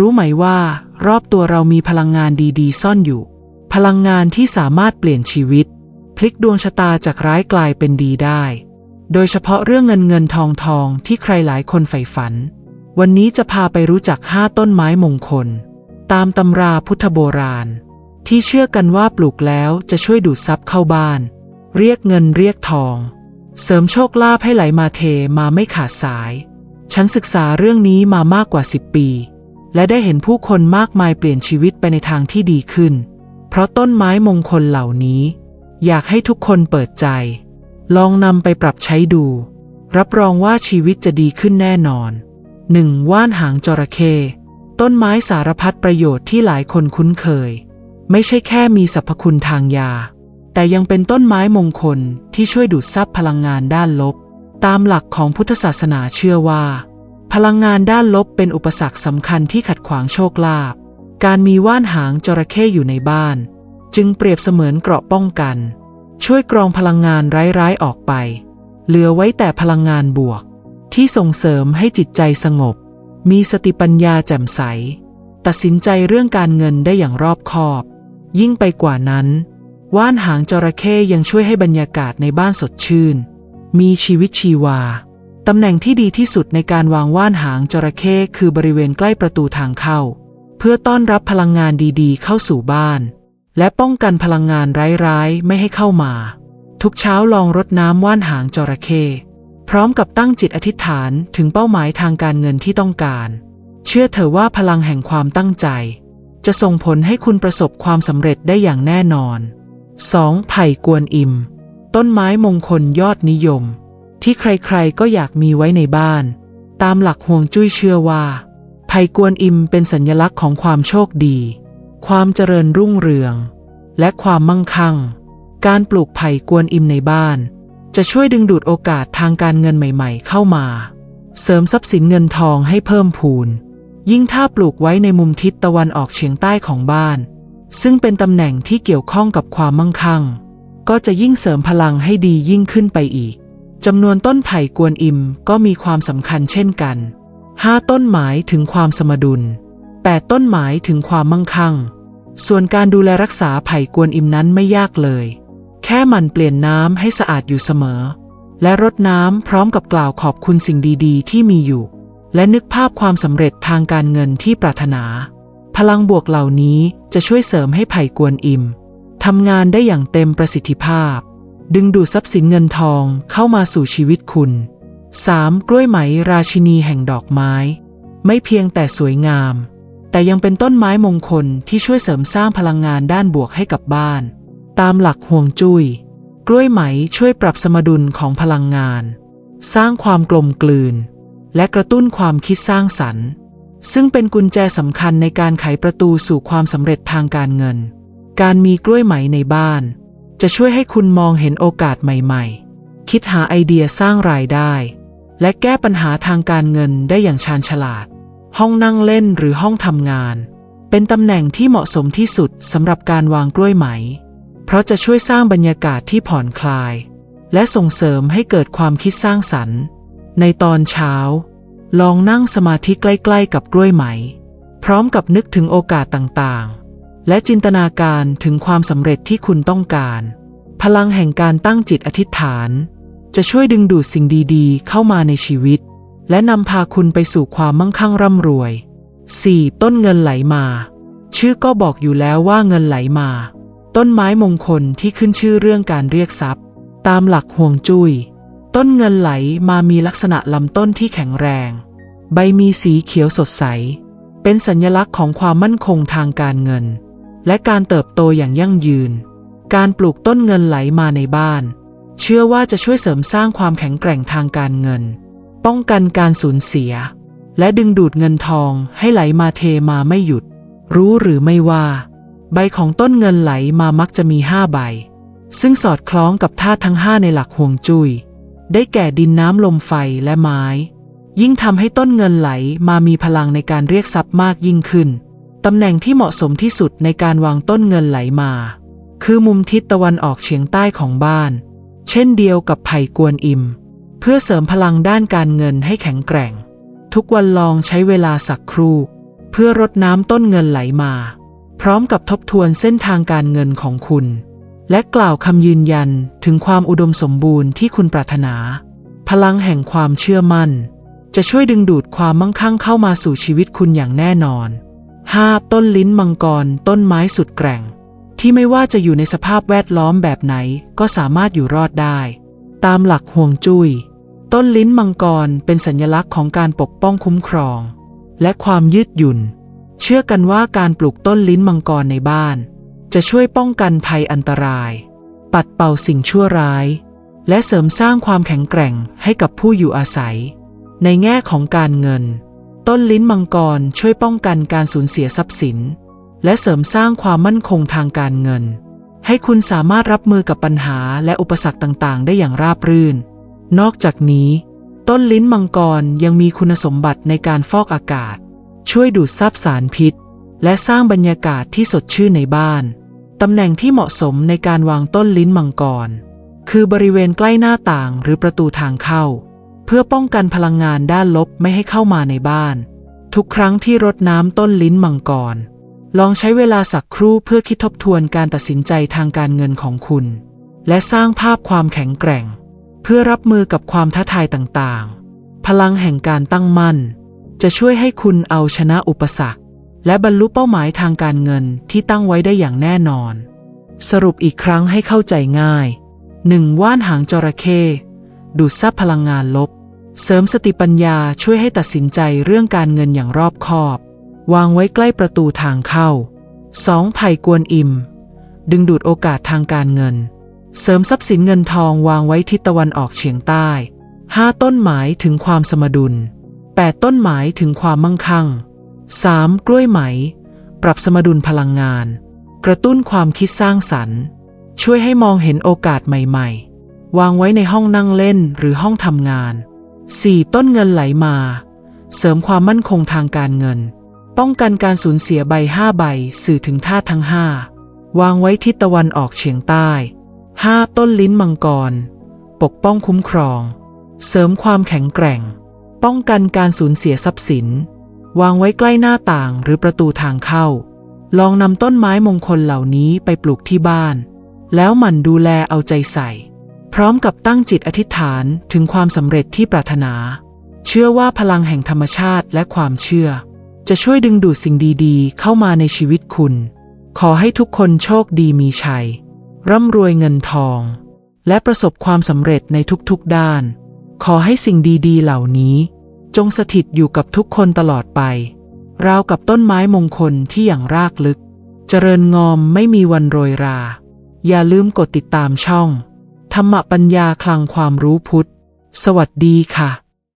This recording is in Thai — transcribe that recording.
รู้ไหมว่า รอบตัวเรามีพลังงานดีๆ ซ่อนอยู่ พลังงานที่สามารถเปลี่ยนชีวิต พลิกดวงชะตาจากร้ายกลายเป็นดีได้ โดยเฉพาะเรื่องเงินเงินทองทองที่ใครหลายคนใฝ่ฝัน วันนี้จะพาไปรู้จักห้าต้นไม้มงคล ตามตำราพุทธโบราณ ที่เชื่อกันว่าปลูกแล้วจะช่วยดูดซับเข้าบ้าน เรียกเงินเรียกทอง เสริมโชคลาภให้ไหลมาเทมาไม่ขาดสาย ฉันศึกษาเรื่องนี้มามากกว่า10ปี และได้เห็นผู้คนมากมายเปลี่ยนชีวิตไปในทางที่ดีขึ้น เพราะต้นไม้มงคลเหล่านี้ อยากให้ทุกคนเปิดใจ ลองนำไปปรับใช้ดู รับรองว่าชีวิตจะดีขึ้นแน่นอน 1. ว่านหางจระเข้ต้นไม้สารพัดประโยชน์ที่หลายคนคุ้นเคย ไม่ใช่แค่มีสรรพคุณทางยา แต่ยังเป็นต้นไม้มงคลที่ช่วยดูดซับพลังงานด้านลบ ตามหลักของพุทธศาสนาเชื่อว่า พลังงานด้านลบเป็นอุปสรรคสำคัญที่ขัดขวางโชคลาภ การมีว่านหางจระเข้อยู่ในบ้าน จึงเปรียบเสมือนเกราะป้องกัน ช่วยกรองพลังงานร้ายๆออกไป เหลือไว้แต่พลังงานบวก ที่ส่งเสริมให้จิตใจสงบ มีสติปัญญาแจ่มใส ตัดสินใจเรื่องการเงินได้อย่างรอบคอบ ยิ่งไปกว่านั้น ว่านหางจระเข้ยังช่วยให้บรรยากาศในบ้านสดชื่น มีชีวิตชีวา ตำแหน่งที่ดีที่สุดในการวางว่านหางจระเข้คือบริเวณใกล้ประตูทางเข้า เพื่อต้อนรับพลังงานดีๆ เข้าสู่บ้าน และป้องกันพลังงานร้ายๆ ไม่ให้เข้ามา ทุกเช้าลองรดน้ำว่านหางจระเข้พร้อมกับตั้งจิตอธิษฐานถึงเป้าหมายทางการเงินที่ต้องการ เชื่อเถอะว่าพลังแห่งความตั้งใจ จะส่งผลให้คุณประสบความสำเร็จได้อย่างแน่นอน 2. ไผ่กวนอิม ต้นไม้มงคลยอดนิยม ที่ใครๆก็อยากมีไว้ในบ้าน ตามหลักห่วงจุ้ยเชื่อว่าไผ่กวนอิมเป็นสัญลักษณ์ของความโชคดี ความเจริญรุ่งเรือง และความมั่งคั่ง การปลูกไผ่กวนอิมในบ้าน จะช่วยดึงดูดโอกาสทางการเงินใหม่ๆ เข้ามา เสริมทรัพย์สินเงินทองให้เพิ่มพูน ยิ่งถ้าปลูกไว้ในมุมทิศตะวันออกเฉียงใต้ของบ้าน ซึ่งเป็นตำแหน่งที่เกี่ยวข้องกับความมั่งคั่ง ก็จะยิ่งเสริมพลังให้ดียิ่งขึ้นไปอีก จำนวนต้นไผ่กวนอิมก็มีความสำคัญเช่นกัน 5 ต้นหมายถึงความสมดุล 8 ต้นหมายถึงความมั่งคั่ง ส่วนการดูแลรักษาไผ่กวนอิมนั้นไม่ยากเลย แค่หมันเปลี่ยนน้ำให้สะอาดอยู่เสมอ และรดน้ำพร้อมกับกล่าวขอบคุณสิ่งดีๆ ที่มีอยู่ และนึกภาพความสำเร็จทางการเงินที่ปรารถนา พลังบวกเหล่านี้จะช่วยเสริมให้ไผ่กวนอิมทำงานได้อย่างเต็มประสิทธิภาพ ดึงดูดทรัพย์สินเงินทองเข้ามาสู่ชีวิตคุณ 3. กล้วยไหมราชินีแห่งดอกไม้ ไม่เพียงแต่สวยงาม แต่ยังเป็นต้นไม้มงคลที่ช่วยเสริมสร้างพลังงานด้านบวกให้กับบ้าน ตามหลักห่วงจุย้ย กล้วยไหมช่วยปรับสมดุลของพลังงาน สร้างความกลมกลืน และกระตุ้นความคิดสร้างสรรค์ ซึ่งเป็นกุญแจสำคัญในการไขประตูสู่ความสำเร็จทางการเงิน การมีกล้วยไหมในบ้าน จะช่วยให้คุณมองเห็นโอกาสใหม่ๆ คิดหาไอเดียสร้างรายได้ และแก้ปัญหาทางการเงินได้อย่างชาญฉลาด ห้องนั่งเล่นหรือห้องทำงาน เป็นตำแหน่งที่เหมาะสมที่สุดสำหรับการวางกล้วยไหม เพราะจะช่วยสร้างบรรยากาศที่ผ่อนคลาย และส่งเสริมให้เกิดความคิดสร้างสรรค์ ในตอนเช้า ลองนั่งสมาธิใกล้ ๆ กับกล้วยไหม พร้อมกับนึกถึงโอกาสต่างๆ และจินตนาการถึงความสำเร็จที่คุณต้องการ พลังแห่งการตั้งจิตอธิษฐาน จะช่วยดึงดูดสิ่งดีๆ เข้ามาในชีวิต และนำพาคุณไปสู่ความมั่งคั่งร่ำรวย 4. ต้นเงินไหลมา ชื่อก็บอกอยู่แล้วว่าเงินไหลมา ต้นไม้มงคลที่ขึ้นชื่อเรื่องการเรียกทรัพย์ ตามหลักห่วงจุย้ย ต้นเงินไหลมามีลักษณะลำต้นที่แข็งแรง ใบมีสีเขียวสดใส เป็นสัญลักษณ์ของความมั่นคงทางการเงิน และการเติบโตอย่างยั่งยืน การปลูกต้นเงินไหลมาในบ้าน เชื่อว่าจะช่วยเสริมสร้างความแข็งแกร่งทางการเงิน ป้องกันการสูญเสีย และดึงดูดเงินทองให้ไหลมาเทมาไม่หยุด รู้หรือไม่ว่า ใบของต้นเงินไหลมามักจะมีห้าใบ ซึ่งสอดคล้องกับธาตุทั้งห้าในหลักห่วงจุย้ยได้แก่ดินน้ำลมไฟและไม้ ยิ่งทำให้ต้นเงินไหลมามีพลังในการเรียกทรัพย์มากยิ่งขึ้น ตำแหน่งที่เหมาะสมที่สุดในการวางต้นเงินไหลมา คือมุมทิศตะวันออกเฉียงใต้ของบ้าน เช่นเดียวกับไผ่กวนอิม เพื่อเสริมพลังด้านการเงินให้แข็งแกร่ง ทุกวันลองใช้เวลาสักครู่ เพื่อรดน้ำต้นเงินไหลมา พร้อมกับทบทวนเส้นทางการเงินของคุณ และกล่าวคำยืนยันถึงความอุดมสมบูรณ์ที่คุณปรารถนา พลังแห่งความเชื่อมั่น จะช่วยดึงดูดความมั่งคั่งเข้ามาสู่ชีวิตคุณอย่างแน่นอน 5. ต้นลิ้นมังกร ต้นไม้สุดแกร่ง ที่ไม่ว่าจะอยู่ในสภาพแวดล้อมแบบไหน ก็สามารถอยู่รอดได้ ตามหลักห่วงจุย้ย ต้นลิ้นมังกรเป็นสัญลักษณ์ของการปกป้องคุ้มครอง และความยืดหยุ่น เชื่อกันว่าการปลูกต้นลิ้นมังกรในบ้าน จะช่วยป้องกันภัยอันตราย ปัดเป่าสิ่งชั่วร้าย และเสริมสร้างความแข็งแกร่งให้กับผู้อยู่อาศัย ในแง่ของการเงิน ต้นลิ้นมังกรช่วยป้องกันการสูญเสียทรัพย์สิน และเสริมสร้างความมั่นคงทางการเงิน ให้คุณสามารถรับมือกับปัญหาและอุปสรรคต่างๆ ได้อย่างราบรื่น นอกจากนี้ ต้นลิ้นมังกรยังมีคุณสมบัติในการฟอกอากาศ ช่วยดูดซับสารพิษ และสร้างบรรยากาศที่สดชื่นในบ้าน ตำแหน่งที่เหมาะสมในการวางต้นลิ้นมังกร คือบริเวณใกล้หน้าต่างหรือประตูทางเข้า พื่อป้องกันพลังงานด้านลบไม่ให้เข้ามาในบ้าน ทุกครั้งที่รดน้ำต้นลิ้นมังกร ลองใช้เวลาสักครู่เพื่อคิดทบทวนการตัดสินใจทางการเงินของคุณ และสร้างภาพความแข็งแกร่ง เพื่อรับมือกับความท้าทายต่างๆ พลังแห่งการตั้งมั่น จะช่วยให้คุณเอาชนะอุปสรรค และบรรลุเป้าหมายทางการเงินที่ตั้งไว้ได้อย่างแน่นอน สรุปอีกครั้งให้เข้าใจง่าย 1. ว่านหางจระเข้ดูดซับพลังงานลบ เสริมสติปัญญาช่วยให้ตัดสินใจเรื่องการเงินอย่างรอบคอบ วางไว้ใกล้ประตูทางเข้า 2. ไผ่กวนอิม ดึงดูดโอกาสทางการเงิน เสริมทรัพย์สินเงินทองวางไว้ทิศตะวันออกเฉียงใต้ 5. ต้นหมายถึงความสมดุล 8. ต้นหมายถึงความมั่งคั่ง 3. กล้วยไหม ปรับสมดุลพลังงาน กระตุ้นความคิดสร้างสรรค์ ช่วยให้มองเห็นโอกาสใหม่ ๆ วางไว้ในห้องนั่งเล่นหรือห้องทำงาน 4. ต้นเงินไหลมา เสริมความมั่นคงทางการเงิน ป้องกันการสูญเสียใบห้าใบ สื่อถึงธาตุทั้งห้าวางไว้ทิศตะวันออกเฉียงใต้ 5. ต้นลิ้นมังกร ปกป้องคุ้มครอง เสริมความแข็งแกร่ง ป้องกันการสูญเสียทรัพย์สิน วางไว้ใกล้หน้าต่างหรือประตูทางเข้า ลองนำต้นไม้มงคลเหล่านี้ไปปลูกที่บ้าน แล้วหมั่นดูแลเอาใจใส่ ร้อมกับตั้งจิตอธิษฐานถึงความสำเร็จที่ปรารถนา เชื่อว่าพลังแห่งธรรมชาติและความเชื่อ จะช่วยดึงดูดสิ่งดีๆ เข้ามาในชีวิตคุณ ขอให้ทุกคนโชคดีมีชัย ร่ำรวยเงินทอง และประสบความสำเร็จในทุกๆด้าน ขอให้สิ่งดีๆ เหล่านี้ จงสถิตอยู่กับทุกคนตลอดไป ราวกับต้นไม้มงคลที่อย่างรากลึก เจริญงอมไม่มีวันโรยรา อย่าลืมกดติดตามช่อง ธรรมปัญญาคลังความรู้พุทธ สวัสดีค่ะ